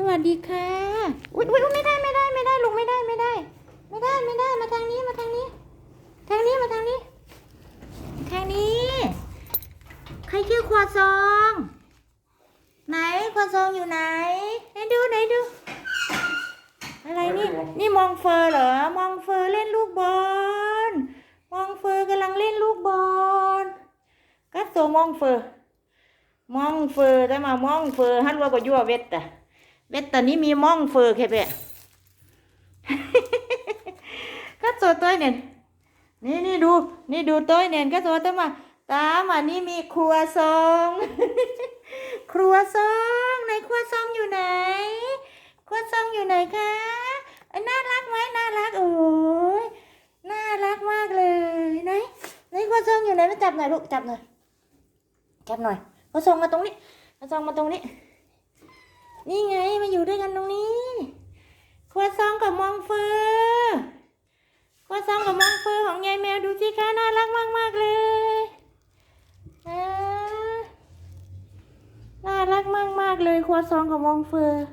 สวัสดีค่ะอุ๊ยอุ๊ยอุ๊ยไม่ได้ไม่ได้ไม่ได้ลุงไม่ได้ไม่ได้ ไม่ได้ไม่ได้มาทางนี้มาทางนี้ ทางนี้มาทางนี้ ทางนี้ ใครชื่อครัวซอง ไหนครัวซองอยู่ไหนไหนดูไหนดู อะไรนี่นี่มองเฟอร์เหรอมองเฟอร์เล่นลูกบอลมองเฟอร์กำลังเล่นลูกบอลกัสโซมองเฟอร์มองเฟอร์แต่มามองเฟอร์ฮันว่าก็ยั่วเวทแต่ เวทแต่นี้มีม่องเฟอร์แค่เปะกัสโซตัวเนี่ยนี่นี่ดูนี่ดูตัวเนี่ยกัสโซตัวมาตามอันนี้มีครัวซองครัวซองไหนครัวซองอยู่ไหนครัวซองอยู่ไหนคะน่ารักไหมน่ารักโอ้ยน่ารักมากเลย ไหนไหนครัวซองอยู่ไหนมาจับหน่อยลูกจับหน่อยจับหน่อยครัวซองมาตรงนี้ครัวซองมาตรงนี้ นี่ไง ด้วยกันตรงนี้ ครัวซองกับมองเฟอร์ครัวซองกับมองเฟอร์ของยายแมวดูสิคะน่ารักมากมากเลยน่ารักมากมากเลยครัวซองกับมองเฟอร์